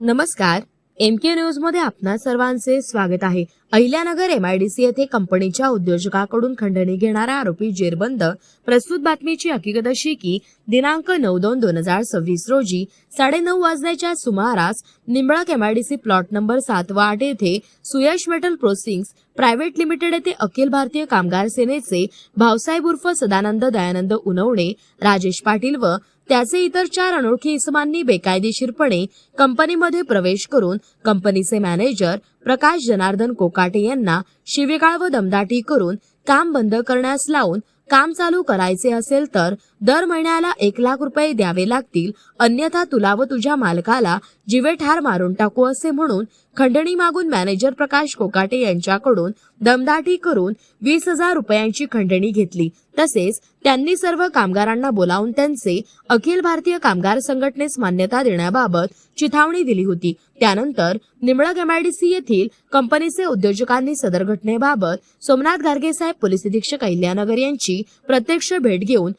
नमस्कार एम के न्यूजमध्ये आपणा सर्वांचे स्वागत आहे. Ahilyanagar M I D C येथे कंपनीच्या उद्योजकाकडून खंडणी घेणारा आरोपी जेरबंद प्रस्तुत बातमीची हकीकत अशी की दिनांक नऊ दोन दोन हजार सव्वीस रोजी साडेनऊ वाजण्याच्या सुमारास निंबळक सी प्लॉट नंबर सात व आठ येथे Suyash metal processings private limited येथे अखिल भारतीय कामगार सेनेचे भावसाहेब उर्फ सदानंद दयानंद उनवणे राजेश पाटील व त्याचे इतर चार अनोळखी इसमांनी बेकायदेशीरपणे कंपनीमध्ये प्रवेश करून कंपनीचे मॅनेजर प्रकाश जनार्दन कोकाटे यांना शिवेगाळ व दमदाटी करून काम बंद करण्यास लावून काम चालू करायचे असेल तर दर महिन्याला एक लाख रुपये द्यावे लागतील अन्यथा तुला व तुझ्या मालकाला जिवे ठार मारून टाकू असे म्हणून खंडणी मागून मॅनेजर प्रकाश कोकाटे यांच्याकडून दमदाटी करून वीस हजार रुपयांची खंडणी घेतली. तसेच त्यांनी सर्व कामगारांना बोलावून त्यांचे अखिल भारतीय कामगार संघटनेस मान्यता देण्याबाबत चिथावणी दिली होती. त्यानंतर निमळक एमआयडीसी येथील कंपनीचे उद्योजकांनी सदर घटनेबाबत सोमनाथ गार्गे साहेब पोलीस अधीक्षक अहिल्यानगर यांची प्रत्यक्ष भेट घेऊन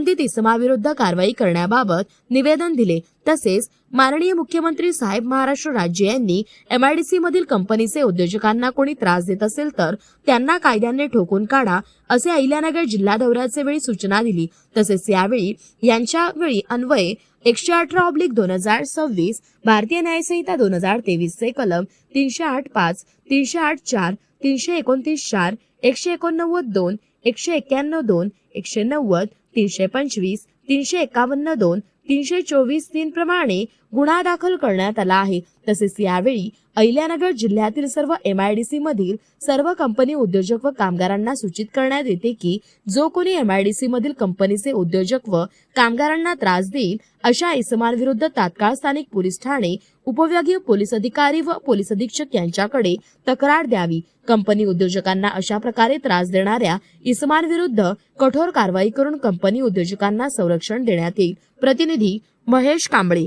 संबंधित इसमाविरुद्ध कारवाई करण्याबाबत निवेदन दिले. तसेच माननीय मुख्यमंत्री साहेब महाराष्ट्र राज्य यांनी एमआयडीसी मधील कंपनीचे उद्योजकांना कोणी त्रास देत असेल तर त्यांना कायद्याने ठोकून काढा असे अहिल्यानगर जिल्हा दौऱ्याचे वेळी सूचना दिली. तसेच यावेळी यांच्या वेळी अन्वये एकशे अठरा ऑब्लिक दोन हजार सव्वीस भारतीय न्यायसंहिता दोन हजार तेवीसचे कलम तीनशे आठ पाच तीनशे आठ चार तीनशे एकोणतीस चार एकशे एकोणनव्वद दोन एकशे एक्क्याण्णव दोन एकशे नव्वद तीनशे पंचवीस तीनशे एकावन्न दोन तीनशे चोवीस तीन प्रमाणे गुन्हा दाखल करण्यात आला आहे. तसेच यावेळी अहिल्यानगर जिल्ह्यातील सर्व एमआयडीसी मधील सर्व कंपनी उद्योजक व कामगारांना सूचित करण्यात येते की जो कोणी एम आय डी सी मधील कंपनीचे उद्योजक व कामगारांना त्रास देईल अशा इसमांविरुद्ध तात्काळ स्थानिक पोलीस ठाणे उपविभागीय पोलीस अधिकारी व पोलीस अधीक्षक यांच्याकडे तक्रार द्यावी. कंपनी उद्योजकांना अशा प्रकारे त्रास देणाऱ्या इसमांविरुद्ध कठोर कारवाई करून कंपनी उद्योजकांना संरक्षण देण्यात येईल. प्रतिनिधी महेश कांबळे.